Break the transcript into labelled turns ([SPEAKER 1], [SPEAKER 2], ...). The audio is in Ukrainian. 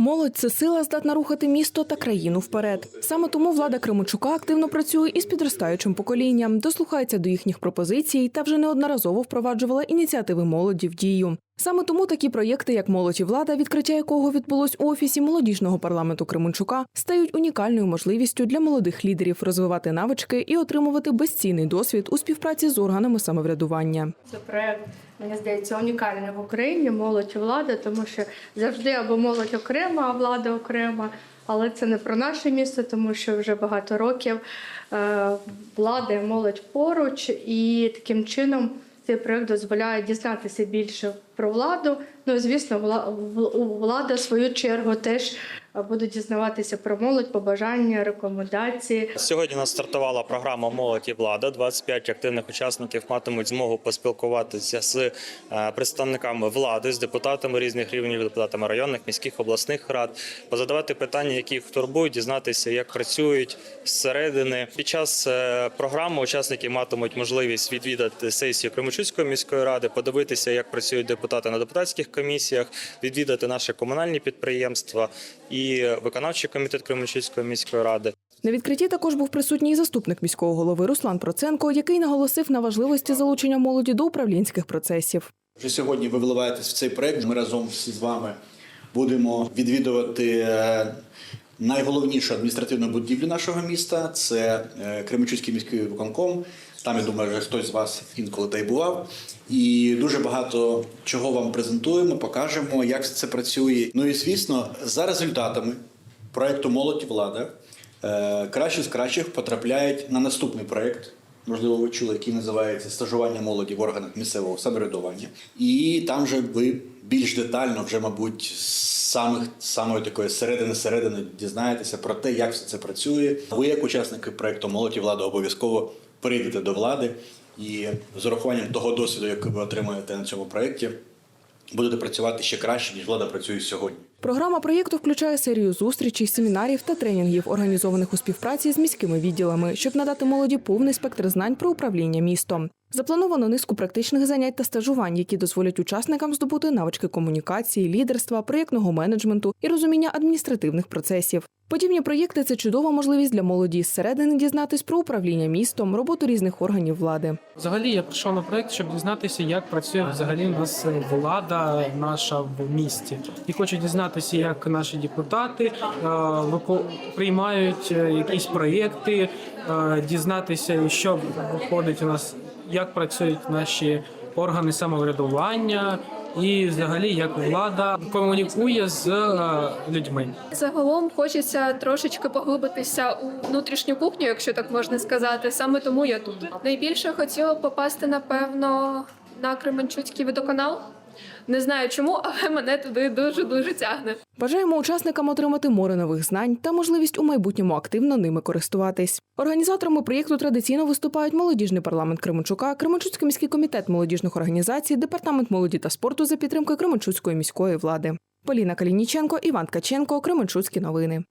[SPEAKER 1] Молодь це сила здатна рухати місто та країну вперед. Саме тому влада Кременчука активно працює із підростаючим поколінням, дослухається до їхніх пропозицій та вже неодноразово впроваджувала ініціативи молоді в дію. Саме тому такі проєкти, як молодь і влада, відкриття якого відбулось у офісі молодіжного парламенту Кременчука, стають унікальною можливістю для молодих лідерів розвивати навички і отримувати безцінний досвід у співпраці з органами самоврядування.
[SPEAKER 2] Це проект, мені здається, унікальний в Україні, молодь і влада, тому що завжди або молодь окрема, а влада окрема. Але це не про наше місто, тому що вже багато років е, влада і молодь поруч, і таким чином цей проект дозволяє дізнатися більше про владу. Ну, звісно, вла- влада в свою чергу теж буде дізнаватися про молодь, побажання, рекомендації.
[SPEAKER 3] Сьогодні у нас стартувала програма Молодь і влада. 25 активних учасників матимуть змогу поспілкуватися з е, представниками влади, з депутатами різних рівнів, депутатами районних, міських, обласних рад, позадавати питання, які їх турбують, дізнатися, як працюють зсередини. Під час е, програми учасники матимуть можливість відвідати сесію Кременчуцької міської ради, подивитися, як працюють депутати на депутатських комісіях, відвідати наші комунальні підприємства і виконавчий комітет Кременчуцької міської ради.
[SPEAKER 1] На відкритті також був присутній і заступник міського голови Руслан Проценко, який наголосив на важливості залучення молоді до управлінських процесів.
[SPEAKER 4] Вже сьогодні ви вливаєтесь в цей проект. Ми разом всі з вами будемо відвідувати е, найголовнішу адміністративну будівлю нашого міста. Це е, Кременчуцький міський виконком. Там я думаю, вже хтось з вас інколи та й бував. І дуже багато чого вам презентуємо, покажемо, як це працює. Ну і звісно, за результатами проекту Молодь влада краще з кращих потрапляють на наступний проект. Можливо, ви чули, який називається стажування молоді в органах місцевого самоврядування. І там же ви більш детально, вже, мабуть, самих самої такої середини середини дізнаєтеся про те, як все це працює. Ви, як учасники проекту молоді влада, обов'язково прийдете до влади і з урахуванням того досвіду, який ви отримаєте на цьому проєкті, будете працювати ще краще, ніж влада працює сьогодні.
[SPEAKER 1] Програма проєкту включає серію зустрічей, семінарів та тренінгів, організованих у співпраці з міськими відділами, щоб надати молоді повний спектр знань про управління містом. Заплановано низку практичних занять та стажувань, які дозволять учасникам здобути навички комунікації, лідерства, проєктного менеджменту і розуміння адміністративних процесів. Подібні проєкти це чудова можливість для молоді зсередини дізнатись про управління містом, роботу різних органів влади.
[SPEAKER 5] Взагалі я прийшов на проект, щоб дізнатися, як працює взагалі у нас влада наша в місті. І хочу дізнатися, як наші депутати е, приймають е, якісь проєкти, е, дізнатися, що виходить у нас, як працюють наші органи самоврядування. І взагалі як влада комунікує з е, людьми.
[SPEAKER 6] Загалом хочеться трошечки поглибитися у внутрішню кухню, якщо так можна сказати. Саме тому я тут. Найбільше хотіла попасти, напевно, на Кременчуцький водоканал. Не знаю чому, але мене туди дуже дуже тягне.
[SPEAKER 1] Бажаємо учасникам отримати море нових знань та можливість у майбутньому активно ними користуватись. Організаторами проєкту традиційно виступають молодіжний парламент Кременчука, Кременчуцький міський комітет молодіжних організацій, департамент молоді та спорту за підтримкою Кременчуцької міської влади. Поліна Калініченко, Іван Ткаченко, Кременчуцькі новини.